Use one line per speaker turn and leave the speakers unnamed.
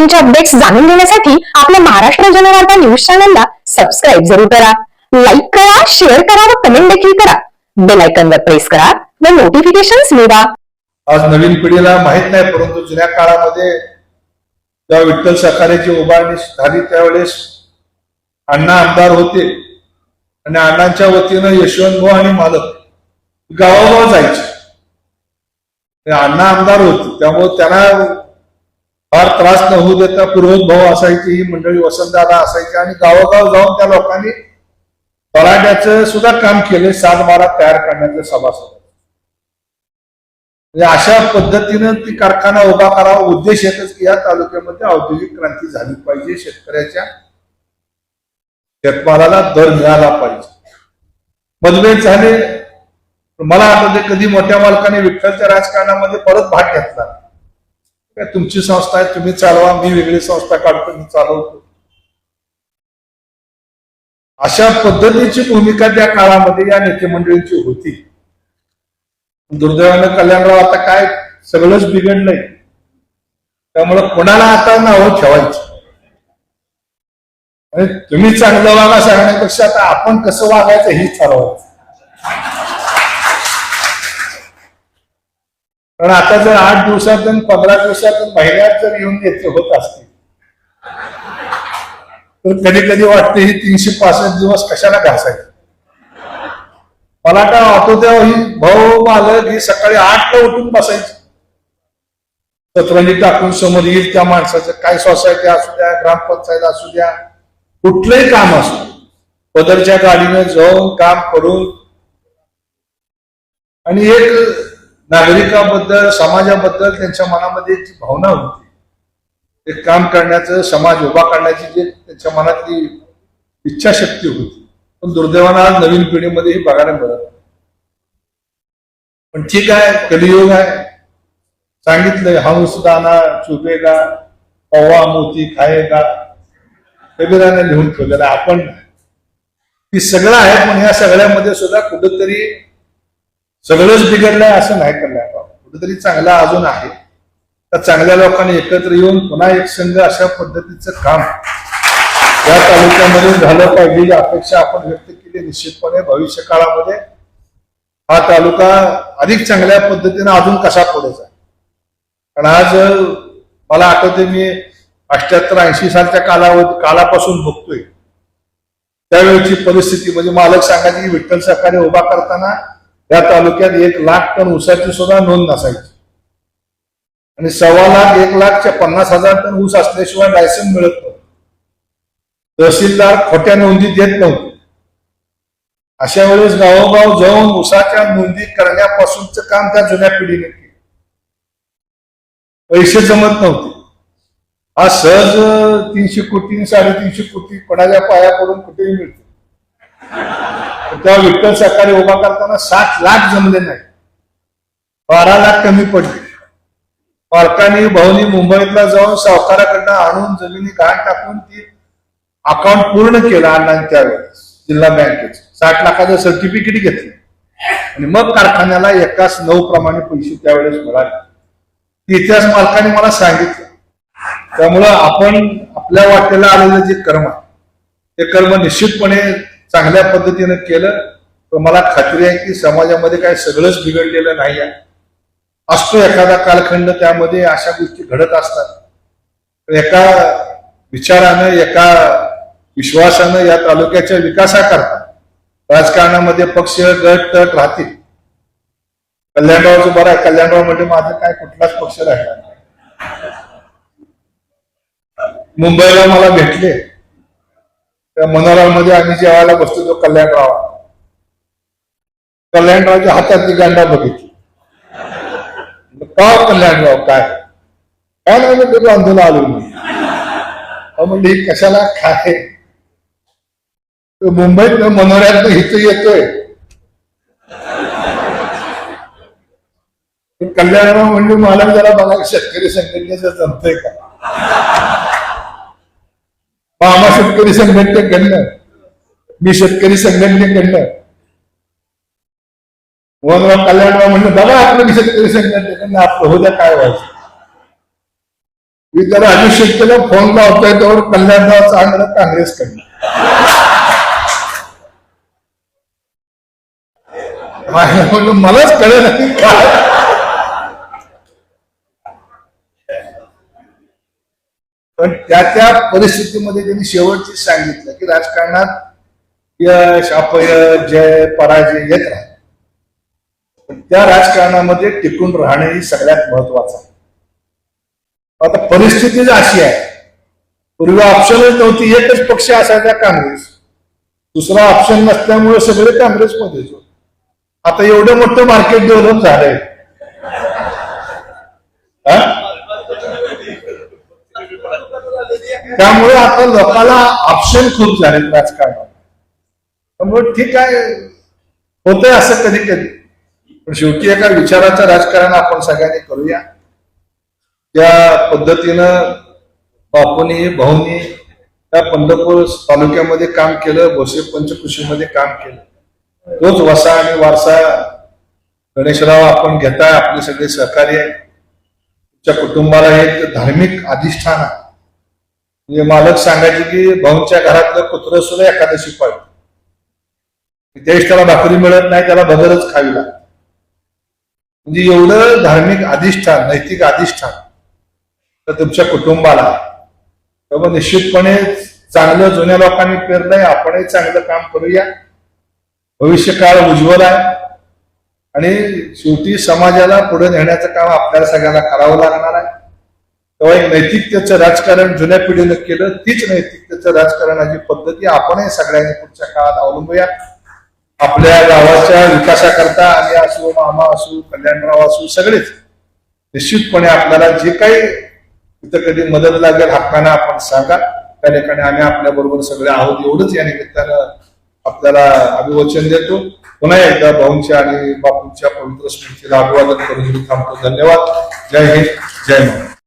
ब्रेकिंगच्या updates जाणून घेण्यासाठी आपल्या महाराष्ट्र जनवार्ता न्यूज चॅनलला सबस्क्राईब जरूर करा. लाईक करा शेअर करा व कमेंट देखील करा. बेल आयकॉनवर प्रेस करा व नोटिफिकेशन मिळवा.
आज नवीन पिढीला माहीत नाही परंतु जुन्या काळामध्ये जेव्हा विठ्ठल सकाराची उभारणी झाली त्यावेळेस अण्णा आमदार होते. आणि अण्णांच्या वतीनं यशवंत भाऊ आणि मालक गावागाव जायचे. अण्णा आमदार होते. त्यामुळे त्यांना फार त्रास न होऊ देता पूर्वज भाऊ असायची ही मंडळी वसंतदादा असायची आणि गावोगाव जाऊन त्या लोकांनी तलाट्याचं सुद्धा काम केले सातबारा तयार करण्याचं सभासद. म्हणजे अशा पद्धतीनं ती कारखाना उभा करावा उद्देश येतच की या तालुक्यामध्ये औद्योगिक क्रांती झाली पाहिजे शेतकऱ्याच्या शेतमालाला दर मिळाला पाहिजे. मतभेद झाले. मला आता ते कधी मोठ्या मालकाने विठ्ठलच्या राजकारणामध्ये परत भाग घेतला. तुमची संस्था आहे तुम्ही चालवा मी वेगळी संस्था काढतो मी चालवतो. अशा पद्धतीची भूमिका त्या काळामध्ये या नेते मंडळींची होती. दुर्दैवानं कल्याणराव आता काय सगळंच बिघडलंय. त्यामुळं कोणाला आता नावं ठेवायची? आणि तुम्ही चांगलं वागा सांगण्यापेक्षा आता आपण कसं वागायचं हे ठरवायचं. कारण आता जर आठ दिवसात पंधरा दिवसात महिन्यात जर येऊन येते होत असतील तर कधी कधी वाटते ही तीनशे पासष्ट दिवस कशाला घासायचे? मला काय आठवते ही भाऊ मालक ही सकाळी आठला उठून बसायची. सतरंजी टाकून समोर येईल त्या माणसाचं काय सोसायटी असू द्या ग्रामपंचायत असू द्या कुठलंही काम असू पदरच्या गाडीने जाऊन काम करून आणि एक नागरिकाबद्दल समाजाबद्दल त्यांच्या मनामध्ये जी भावना होती. ते काम करण्याचं समाज उभा करण्याची जी त्यांच्या मनातली इच्छाशक्ती होती. पण दुर्दैवानं आज नवीन पिढीमध्ये ही बघायला मिळत नाही. पण ठीक आहे कलियुग आहे. सांगितलंय हंस दाना चुबेगा पवा मोती खायेगा. कबीराने लिहून ठेवलेला आपण ती सगळं आहे पण ह्या सगळ्यामध्ये सुद्धा कुठंतरी सगळंच बिघडलंय असं नाही कल्याणराव कुठेतरी चांगला अजून आहे. त्या चांगल्या लोकांनी एकत्र येऊन पुन्हा एक संघ अशा पद्धतीचं काम या तालुक्यामध्ये झालं पाहिजे अपेक्षा आपण व्यक्त केली निश्चितपणे भविष्य काळामध्ये हा तालुका अधिक चांगल्या पद्धतीने अजून कसा पुढे जाईल. कारण आज मला आठवते मी अठ्याहत्तर ऐंशी सालच्या कालावधी कालापासून बघतोय. त्यावेळची परिस्थिती म्हणजे मालक सांगायची की विठ्ठल सहकारी उभा करताना या तालुक्यात एक लाख टन ऊसाची सुद्धा नोंद नसायची. आणि सव्वा लाख एक लाखच्या पन्नास हजार टन ऊस असल्याशिवाय लायसन मिळत नव्हतं. तहसीलदार खोट्या नोंदी देत नव्हते. अशा वेळेस गावोगाव जाऊन ऊसाच्या नोंदी करण्यापासूनच काम त्या जुन्या पिढीने केलं. पैसे जमत नव्हते. हा सहज तीनशे कोटी साडेतीनशे कोटी कोणाच्या पाया पडून कुठेही मिळतो. त्या विठ्ठल सरकारी उभा करताना सात लाख जमले नाही. बारा लाख कमी पडले. पालकांनी भाऊनी मुंबईतला जाऊन सावकाराकडनं आणून जमिनी घाण टाकून ती अकाउंट पूर्ण केलं अण्णांनी त्यावेळेस जिल्हा बँकेच. साठ लाखाचं सर्टिफिकेट घेतलं. आणि मग कारखान्याला एकाच नऊ प्रमाणे पैसे त्यावेळेस मिळाले. इतिहास मालकाने मला सांगितलं. त्यामुळं आपण आपल्या वाटेला आलेलं जे कर्म ते कर्म निश्चितपणे चांगल्या पद्धतीनं केलं तर मला खात्री आहे की समाजामध्ये काय सगळंच बिघडलेलं नाही आहे असतो एखादा कालखंड त्यामध्ये अशा गोष्टी घडत असतात. तर एका विचारानं एका विश्वासानं या तालुक्याच्या विकासाकरता राजकारणामध्ये पक्ष गट तट राहतील. कल्याणरावचं बरं आहे कल्याणराव म्हणजे माझं काय कुठलाच पक्ष राहिला मुंबईला मला भेटले. त्या मनोरामध्ये आम्ही जेवायला बसतो तो कल्याणराव कल्याणरावच्या हातात ती गांडा बघितली. का कल्याणराव काय? काय नाही म्हणते बांधूला आलो मी? म्हणजे कशाला काय? मुंबईत मनोऱ्यात इथं येतोय. कल्याणराव म्हणजे मला जरा बघा शेतकरी संघटनेचं जमतंय का? आम्हा शेतकरी संघटनेकडनं मी शेतकरी संघटनेकडनं. मोहनराव कल्याणराव म्हणलं बघा आपलं मी शेतकरी संघटनेकडनं आपलं होत्या काय व्हायचं? मी त्याला राजू शेतकऱ्याला फोन लावतोय त्यावर कल्याणराव चांगलं काँग्रेसकडनं. मलाच कळलं नाही काय पण त्या त्या परिस्थितीमध्ये त्यांनी शेवटची सांगितलं की राजकारणात यश अपयश जय पराजय येत राहत. पण त्या राजकारणामध्ये टिकून राहणे ही सगळ्यात महत्वाचं आहे. आता परिस्थितीच अशी आहे पूर्वी ऑप्शनच नव्हती एकच पक्ष असायचा काँग्रेस. दुसरा ऑप्शन नसल्यामुळे सगळे काँग्रेसमध्येच होते. आता एवढं मोठं मार्केट डेव्हलप झालंय हा? त्यामुळे आता लोकांना ऑप्शन खूप झाले राजकारणात. त्यामुळे ठीक आहे होतंय असं कधी कधी. पण शेवटी एका विचाराचं राजकारण आपण सगळ्यांनी करूया. त्या पद्धतीनं बापूनी भाऊनी त्या पंढरपूर तालुक्यामध्ये काम केलं भोसे पंचकृषीमध्ये काम केलं. तोच वसा आणि वारसा गणेशराव आपण घेताय आपले सगळे सहकारी आहे तुमच्या कुटुंबाला एक धार्मिक अधिष्ठान आहे. म्हणजे मालक सांगायचे की भाऊंच्या घरातलं कुत्र सुद्धा एकादशी पाळतं त्यावेळेस त्याला भाकरी मिळत नाही त्याला बदलच खावी लागते. म्हणजे एवढं धार्मिक अधिष्ठान नैतिक अधिष्ठान तर तुमच्या कुटुंबाला. तर त्यामुळे निश्चितपणे चांगलं जुन्या लोकांनी पेरलंय आपणही चांगलं काम करूया. भविष्य काळ उज्ज्वल आहे. आणि शेवटी समाजाला पुढे नेण्याचं काम आपल्याला सगळ्यांना करावं लागणार आहे. तेव्हा एक नैतिकतेचं राजकारण जुन्या पिढीनं केलं तीच नैतिकतेचं राजकारणाची पद्धती आपणही सगळ्यांनी पुढच्या काळात अवलंबूया. आपल्या गावाच्या विकासाकरता आणि असो मामा असो कल्याणराव असो सगळेच निश्चितपणे आपल्याला जे काही इथं कधी मदत लागेल हक्कानं आपण सांगा. त्या ठिकाणी आम्ही आपल्या बरोबर सगळे आहोत एवढंच या निमित्तानं आपल्याला अभिवचन देतो. पुन्हा एकदा भाऊंच्या आणि बापूंच्या पवित्र स्मृतीला अभिवादन करून थांबतो. धन्यवाद. जय हिंद जय महाराज